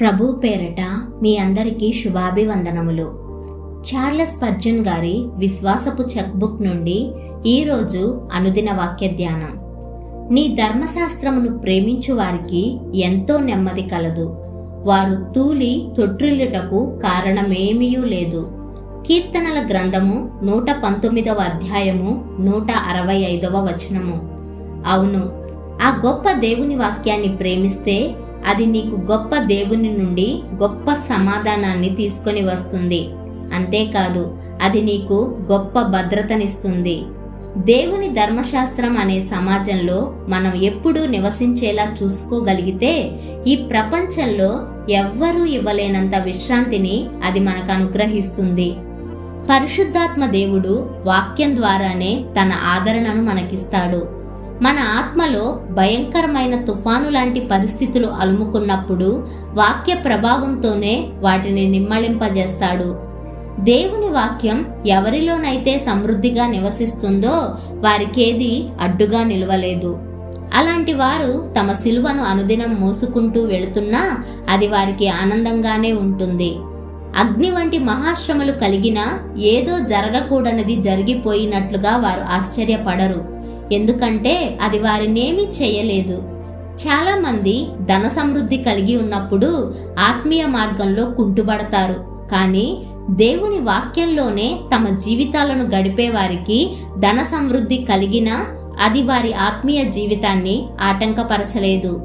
ప్రభు పేరట మీ అందరికీ శుభాభివందనములు. చార్లెస్ పర్జన్ గారి విశ్వాసపు చెక్బుక్ నుండి ఈరోజు అనుదిన వాక్య ధ్యానం. నీ ధర్మశాస్త్రమును ప్రేమించు వారికి ఎంతో నెమ్మది కలదు. వారు తూలి తొట్రిల్లుటకు కారణమేమీయూ లేదు. కీర్తనల గ్రంథము నూట పంతొమ్మిదవ అధ్యాయము నూట అరవై ఐదవ వచనము. అవును ఆ గొప్ప దేవుని వాక్యాన్ని ప్రేమిస్తే అది నీకు గొప్ప దేవుని నుండి గొప్ప సమాధానాన్ని తీసుకొని వస్తుంది. అంతేకాదు అది నీకు గొప్ప భద్రతనిస్తుంది. దేవుని ధర్మశాస్త్రం అనే సమాజంలో మనం ఎప్పుడూ నివసించేలా చూసుకోగలిగితే ఈ ప్రపంచంలో ఎవ్వరూ ఇవ్వలేనంత విశ్రాంతిని అది మనకు అనుగ్రహిస్తుంది. పరిశుద్ధాత్మ దేవుడు వాక్యం ద్వారానే తన ఆదరణను మనకిస్తాడు. మన ఆత్మలో భయంకరమైన తుఫాను లాంటి పరిస్థితులు అలుముకున్నప్పుడు వాక్య ప్రభావంతోనే వాటిని నిమ్మళింపజేస్తాడు. దేవుని వాక్యం ఎవరిలోనైతే సమృద్ధిగా నివసిస్తుందో వారికేది అడ్డుగా నిలవలేదు. అలాంటి వారు తమ సిలువను అనుదినం మోసుకుంటూ వెళుతున్నా అది వారికి ఆనందంగానే ఉంటుంది. అగ్ని వంటి మహాశ్రమలు కలిగినా ఏదో జరగకూడనిది జరిగిపోయినట్లుగా వారు ఆశ్చర్యపడరు. ఎందుకంటే అది వారినేమీ చేయలేదు. చాలామంది ధన సమృద్ధి కలిగి ఉన్నప్పుడు ఆత్మీయ మార్గంలో కుంటుబడతారు. కానీ దేవుని వాక్యంలోనే తమ జీవితాలను గడిపే వారికి ధన సమృద్ధి కలిగినా అది వారి ఆత్మీయ జీవితాన్ని ఆటంకపరచలేదు.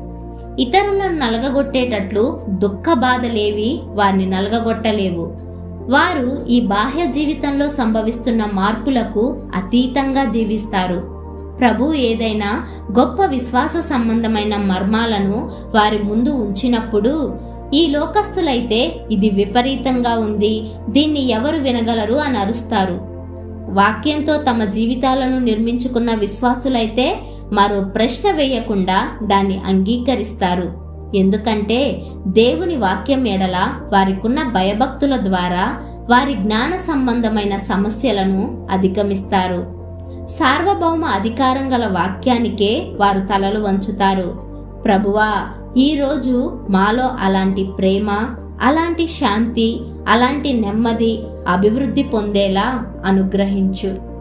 ఇతరులను నలగగొట్టేటట్లు దుఃఖ బాధలేవి వారిని నలగగొట్టలేవు. వారు ఈ బాహ్య జీవితంలో సంభవిస్తున్న మార్పులకు అతీతంగా జీవిస్తారు. ప్రభు ఏదైనా గొప్ప విశ్వాస సంబంధమైన మర్మాలను వారి ముందు ఉంచినప్పుడు ఈ లోకస్తులైతే ఇది విపరీతంగా ఉంది దీన్ని ఎవరు వినగలరు అని అరుస్తారు. వాక్యంతో తమ జీవితాలను నిర్మించుకున్న విశ్వాసులైతే మరో ప్రశ్న వేయకుండా దాన్ని అంగీకరిస్తారు. ఎందుకంటే దేవుని వాక్యం ఎడల వారికున్న భయభక్తుల ద్వారా వారి జ్ఞాన సంబంధమైన సమస్యలను అధిగమిస్తారు. సార్వభౌమ అధికారం గల వాక్యానికే వారు తలలు వంచుతారు. ప్రభువా ఈరోజు మాలో అలాంటి ప్రేమ అలాంటి శాంతి అలాంటి నెమ్మది అభివృద్ధి పొందేలా అనుగ్రహించు.